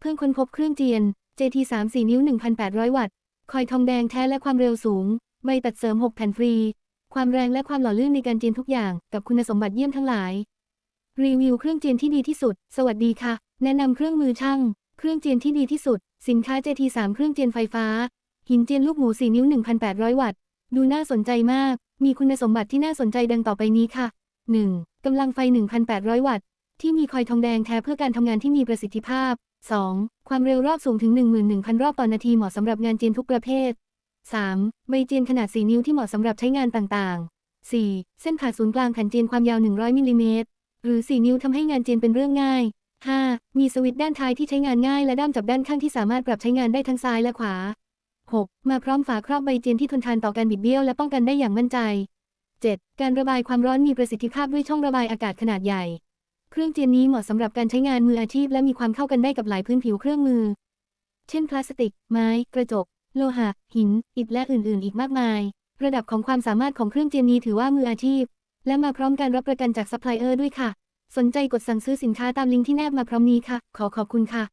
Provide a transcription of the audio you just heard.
เพิ่งค้นพบเครื่องเจียน JT 3 4 นิ้ว 1,800 วัตต์ คอยทองแดงแท้และความเร็วสูง ใบตัดเสริม 6 แผ่นฟรี ความแรงและความหล่อลื่นในการเจียนทุกอย่าง กับคุณสมบัติเยี่ยมทั้งหลาย รีวิวเครื่องเจียนที่ดีที่สุด สวัสดีค่ะ แนะนำเครื่องมือช่าง เครื่องเจียนที่ดีที่สุด สินค้า JT 3เครื่องเจียนไฟฟ้า หินเจียนลูกหมู 4 นิ้ว 1,800 วัตต์ ดูน่าสนใจมาก มีคุณสมบัติที่น่าสนใจดังต่อไปนี้ค่ะ 1. กำลังไฟ 1,800 วัตต์ ที่มีคอยทองแดงแท้เพื่อการทำงานที่มีประสิทธิภาพ 2. ความเร็วรอบสูงถึง 11,000 รอบต่อนาทีเหมาะสำหรับงานเจียนทุกประเภท 3. ใบเจียนขนาด 4 นิ้วที่เหมาะสำหรับใช้งานต่างๆ 4. เส้นผ่าศูนย์กลางแผ่นเจียนความยาว 100มิลลิเมตรหรือ 4 นิ้วทำให้งานเจียนเป็นเรื่องง่าย 5. มีสวิตช์ด้านท้ายที่ใช้งานง่ายและด้ามจับด้านข้างที่สามารถปรับใช้งานได้ทั้งซ้ายและขวา 6. มาพร้อมฝาครอบใบเจียนที่ทนทานต่อการบิดเบี้ยวและป้องกันได้อย่างมั่นใจ 7. การระบายความร้อนมีประสิทธิภาพด้วยช่องระบายอากาศขนาดใหญ่ เครื่องเจียนนี้เหมาะสำหรับการใช้งานมืออาชีพและมีความเข้ากันได้กับหลายพื้นผิวเครื่องมือ เช่นพลาสติก ไม้ กระจก โลหะ หิน อิฐและอื่น ๆ อีกมากมาย ระดับของความสามารถของเครื่องเจียนนี้ถือว่ามืออาชีพ และมาพร้อมการรับประกันจากซัพพลายเออร์ด้วยค่ะ สนใจกดสั่งซื้อสินค้าตามลิงก์ที่แนบมาพร้อมนี้ค่ะ ขอขอบคุณค่ะ